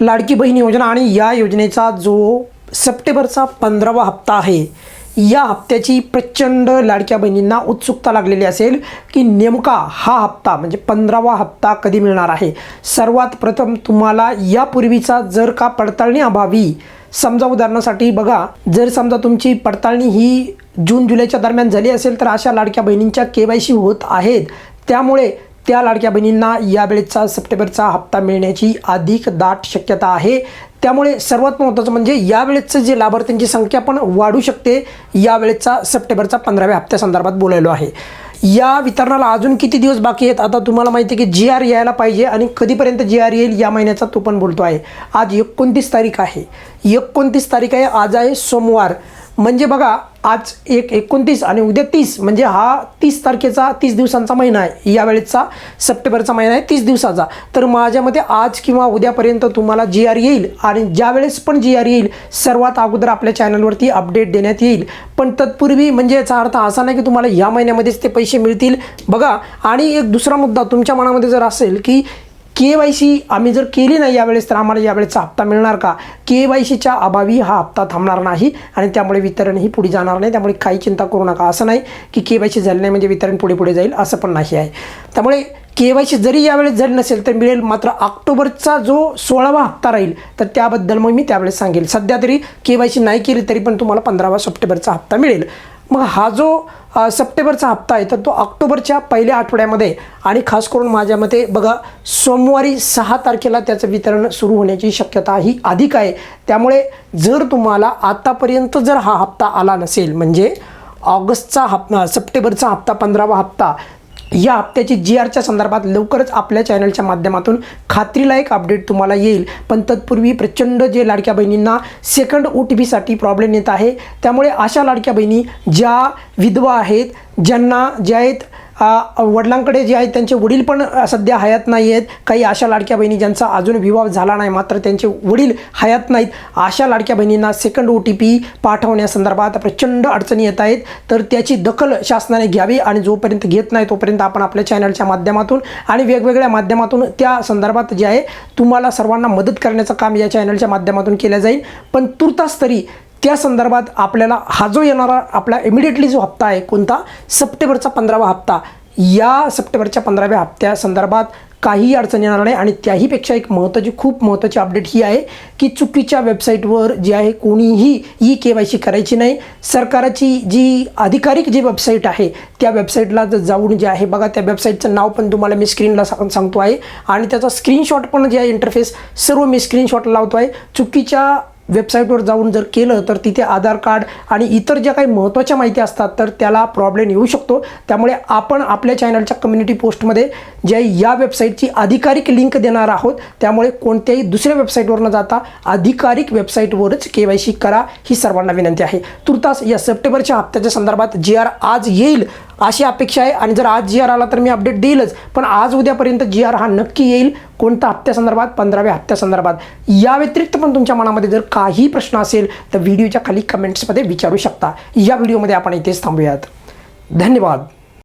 लाडकी बहीण योजना आणि या योजनेचा जो सप्टेंबरचा पंधरावा हप्ता आहे या हप्त्याची प्रचंड लाडक्या बहिणींना उत्सुकता लागलेली असेल की नेमका हा हप्ता म्हणजे पंधरावा हप्ता कधी मिळणार आहे? सर्वात प्रथम तुम्हाला यापूर्वीचा जर का पडताळणी अभावी समजा उदाहरणासाठी बघा जर समजा तुमची पडताळणी ही जून जुलैच्या दरम्यान झाली असेल तर अशा लाडक्या बहिणींच्या के वाय सी होत आहेत. त्यामुळे त्या लाडक्या बहिणींना यावेळेचा सप्टेंबरचा हप्ता मिळण्याची अधिक दाट शक्यता आहे. त्यामुळे सर्वात महत्त्वाचं म्हणजे यावेळेचं जे लाभार्थ्यांची संख्या पण वाढू शकते यावेळेचा सप्टेंबरचा पंधराव्या हप्त्यासंदर्भात बोलायलो आहे. या वितरणाला अजून किती दिवस बाकी आहेत? आता तुम्हाला माहिती आहे की जी आर यायला पाहिजे आणि कधीपर्यंत जी आर येईल या महिन्याचा तो पण बोलतो आहे आज एकोणतीस तारीख आहे. एकोणतीस तारीख आहे. आज आहे सोमवार. म्हणजे बघा आज एक एकोणतीस आणि उद्या तीस म्हणजे हा तीस तारखेचा तीस दिवसांचा महिना आहे. यावेळेचा सप्टेंबरचा महिना आहे तीस दिवसाचा. तर माझ्या मते आज किंवा उद्यापर्यंत तुम्हाला जी आर येईल आणि ज्यावेळेस पण जी आर येईल सर्वात अगोदर आपल्या चॅनलवरती अपडेट देण्यात येईल. पण तत्पूर्वी म्हणजे याचा अर्थ असा नाही की तुम्हाला या महिन्यामध्येच ते पैसे मिळतील. बघा आणि एक दुसरा मुद्दा तुमच्या मनामध्ये जर असेल की के वाय सी आम्ही जर केली नाही यावेळेस तर आम्हाला यावेळेचा हप्ता मिळणार का? के वाय सीच्या अभावी हा हप्ता थांबणार नाही आणि त्यामुळे वितरणही पुढे जाणार नाही. त्यामुळे काही चिंता करू नका. असं नाही की के वाय सी झाली नाही म्हणजे वितरण पुढे पुढे जाईल असं पण नाही आहे. त्यामुळे के वाय सी जरी यावेळेस झाली नसेल तर मिळेल मात्र ऑक्टोबरचा जो सोळावा हप्ता राहील तर त्याबद्दल मग मी त्यावेळेस सांगेल. सध्या तरी के वाय सी नाही केली तरी पण तुम्हाला पंधरावा सप्टेंबरचा हप्ता मिळेल. मग हा जो सप्टेंबरचा हप्ता आहे तर तो ऑक्टोबरच्या पहिल्या आठवड्यामध्ये आणि खास करून माझ्या मते बघा सोमवारी सहा तारखेला त्याचं वितरण सुरू होण्याची शक्यता ही अधिक आहे. त्यामुळे जर तुम्हाला आत्तापर्यंत जर हा हप्ता आला नसेल म्हणजे ऑगस्टचा हप्ता सप्टेंबरचा हप्ता पंधरावा हप्ता या हप्त्याची जी आरच्या संदर्भात लवकरच आपल्या चॅनलच्या माध्यमातून खात्रीलायक अपडेट तुम्हाला येईल. पण तत्पूर्वी प्रचंड जे लाडक्या बहिणींना सेकंड ओ टी पीसाठी प्रॉब्लेम येत आहे त्यामुळे अशा लाडक्या बहिणी ज्या विधवा आहेत ज्यांना ज्या आहेत वडिलांकडे जे आहेत त्यांचे वडील पण सध्या हयात नाही आहेत काही अशा लाडक्या बहिणी ज्यांचा अजून विवाह झाला नाही मात्र त्यांचे वडील हयात नाहीत. अशा लाडक्या बहिणींना सेकंड ओ टी पी पाठवण्यासंदर्भात प्रचंड अडचणी येत आहेत. तर त्याची दखल शासनाने घ्यावी आणि जोपर्यंत घेत नाही तोपर्यंत आपण आपल्या चॅनलच्या माध्यमातून आणि वेगवेगळ्या माध्यमातून त्या संदर्भात जे आहे तुम्हाला सर्वांना मदत करण्याचं काम या चॅनलच्या माध्यमातून केलं जाईल. पण तुर्तास तरी त्या संदर्भात आपल्याला हा जो येणारा आपला इमिडिएटली जो हप्ता आहे कोणता? सप्टेंबरचा पंधरावा हप्ता. या सप्टेंबरच्या पंधराव्या हप्त्या संदर्भात काही अडचण येणार नाही आणि त्याहीपेक्षा एक महत्त्वाची खूप महत्त्वाची अपडेट ही आहे की चुकीच्या वेबसाईटवर जी आहे कोणीही ई के वाय सी करायची नाही. सरकारची जी अधिकारिक जी वेबसाईट आहे त्या वेबसाईटला जर जाऊन जे आहे बघा त्या वेबसाईटचं नाव पण तुम्हाला मी स्क्रीनला सांग सांगतो आहे. आणि त्याचा स्क्रीनशॉट पण जे आहे इंटरफेस सर्व मी स्क्रीनशॉट लावतो आहे. चुकीच्या वेबसाईटवर जाऊन जर केलं तर तिथे आधार कार्ड आणि इतर ज्या काही महत्त्वाच्या माहिती असतात तर त्याला प्रॉब्लेम येऊ शकतो. त्यामुळे आपण आपल्या चॅनलच्या कम्युनिटी पोस्टमध्ये ज्या या वेबसाईटची अधिकारिक लिंक देणार आहोत त्यामुळे कोणत्याही दुसऱ्या वेबसाईटवर न जाता अधिकारिक वेबसाईटवरच के वाय सी करा ही सर्वांना विनंती आहे. तुर्तास या सप्टेंबरच्या हप्त्याच्या संदर्भात जी आर आज येईल अशी अपेक्षा आहे. आणि जर आज जी आर आला तर मी अपडेट देईलच. पण आज उद्यापर्यंत जी आर हा नक्की येईल. कोणत्या हप्त्यासंदर्भात पंधराव्या हप्त्यासंदर्भात या व्यतिरिक्त पण तुमच्या मनामध्ये जर काही प्रश्न असेल तर व्हिडिओच्या खाली कमेंट्समध्ये विचारू शकता. या व्हिडिओमध्ये आपण इथेच थांबूयात. धन्यवाद.